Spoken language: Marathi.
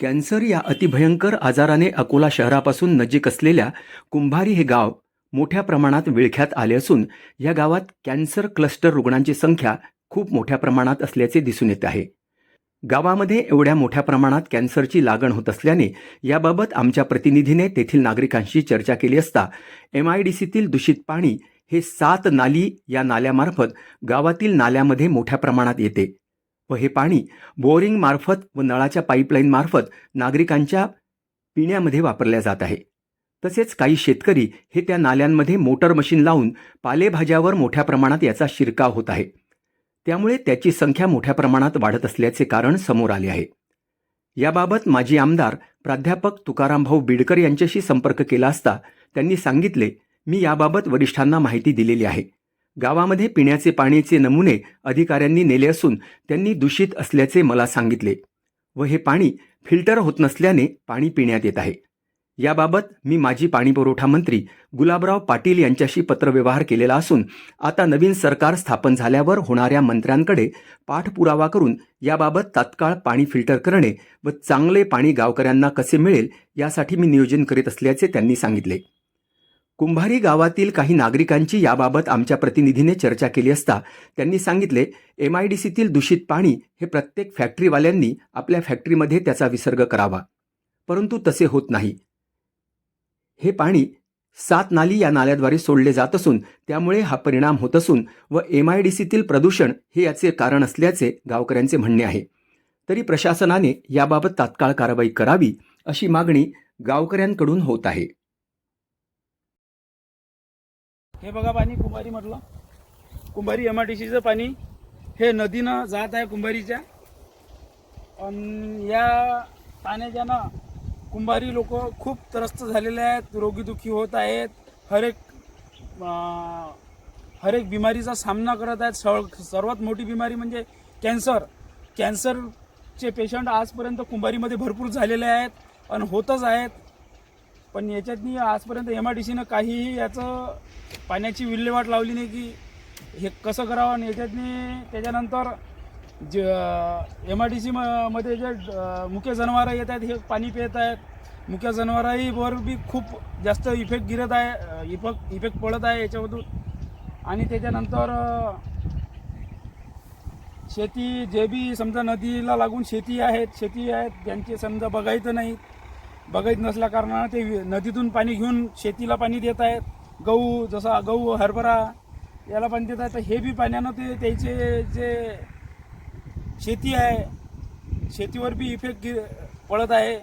कॅन्सर या अतिभयंकर आजाराने अकोला शहरापासून नजीक असलेल्या कुंभारी हे गाव मोठ्या प्रमाणात विळख्यात आले असून या गावात कॅन्सर क्लस्टर रुग्णांची संख्या खूप मोठ्या प्रमाणात असल्याचे दिसून येत आहे. गावामध्ये एवढ्या मोठ्या प्रमाणात कॅन्सरची लागण होत असल्याने याबाबत आमच्या प्रतिनिधीने तेथील नागरिकांशी चर्चा केली असता एम आय डी सीतील दूषित पाणी हे सात नाली या नाल्यामार्फत गावातील नाल्यामध्ये मोठ्या प्रमाणात येते व हे पाणी बोरिंग मार्फत व नळाच्या पाईपलाईन मार्फत नागरिकांच्या पिण्यामध्ये वापरल्या जात आहे. तसेच काही शेतकरी हे त्या नाल्यांमध्ये मोटर मशीन लावून पालेभाज्यावर मोठ्या प्रमाणात याचा शिरकाव होत आहे. त्यामुळे त्याची संख्या मोठ्या प्रमाणात वाढत असल्याचे कारण समोर आले आहे. याबाबत माजी आमदार प्राध्यापक तुकारामभाऊ बिडकर यांच्याशी संपर्क केला असता त्यांनी सांगितले मी याबाबत वरिष्ठांना माहिती दिलेली आहे. गावामध्ये पिण्याचे पाण्याचे नमुने अधिकाऱ्यांनी नेले असून त्यांनी दूषित असल्याचे मला सांगितले व हे पाणी फिल्टर होत नसल्याने पाणी पिण्यात येत आहे. याबाबत मी माजी पाणीपुरवठा मंत्री गुलाबराव पाटील यांच्याशी पत्रव्यवहार केलेला असून आता नवीन सरकार स्थापन झाल्यावर होणाऱ्या मंत्र्यांकडे पाठपुरावा करून याबाबत तात्काळ पाणी फिल्टर करणे व चांगले पाणी गावकऱ्यांना कसे मिळेल यासाठी मी नियोजन करीत असल्याचे त्यांनी सांगितले. कुंभारी गावातील काही नागरिकांची याबाबत आमच्या प्रतिनिधीने चर्चा केली असता त्यांनी सांगितले एम आय डी सीतील दूषित पाणी हे प्रत्येक फॅक्टरीवाल्यांनी आपल्या फॅक्टरीमध्ये त्याचा विसर्ग करावा. परंतु तसे होत नाही. हे पाणी सात नाली या नाल्याद्वारे सोडले जात असून त्यामुळे हा परिणाम होत असून व एम आय डी सीतील प्रदूषण हे याचे कारण असल्याचे गावकऱ्यांचे म्हणणे आहे. तरी प्रशासनाने याबाबत तात्काळ कारवाई करावी अशी मागणी गावकऱ्यांकडून होत आहे. हे बघा पाणी कुंभारी म्हटलं. कुंभारी एम आर टी सीचं पाणी. हे नदीनं जात आहे कुंभारीच्या. या पाण्याच्यानं कुंभारी लोक खूप त्रस्त झालेले आहेत रोगीदुखी होत आहेत. हरेक हरेक बिमारीचा सामना करत आहेत. सळ सर्वात मोठी बिमारी म्हणजे कॅन्सर. कॅन्सरचे पेशंट आजपर्यंत कुंभारीमध्ये भरपूर झालेले आहेत. आणि होतच आहेत. पण याच्यातनी आजपर्यंत एम आय डी सीनं काहीही याचं पाण्याची विल्हेवाट लावली नाही की हे कसं करावं आणि याच्यातनी त्याच्यानंतर ज एम आय डी सी मध्ये जे मुख्य जनावरं येत आहेत हे पाणी पित आहेत. मुख्य जनावरांवर बी खूप जास्त इफेक्ट गिरत आहे इफेक्ट इफेक्ट पडत आहे याच्यामधून. आणि त्याच्यानंतर शेती जे बी समजा नदीला लागून शेती आहेत शेती आहेत ज्यांचे समजा बघायचं नाही. बघत नसल्या कारणानं ते नदीतून पाणी घेऊन शेतीला पाणी देत आहेत. गहू जसा गहू हरभरा याला पाणी देत आहेत. तर हे बी पाण्यानं ते त्याचे जे शेती आहे शेतीवर बी इफेक्ट पडत आहे.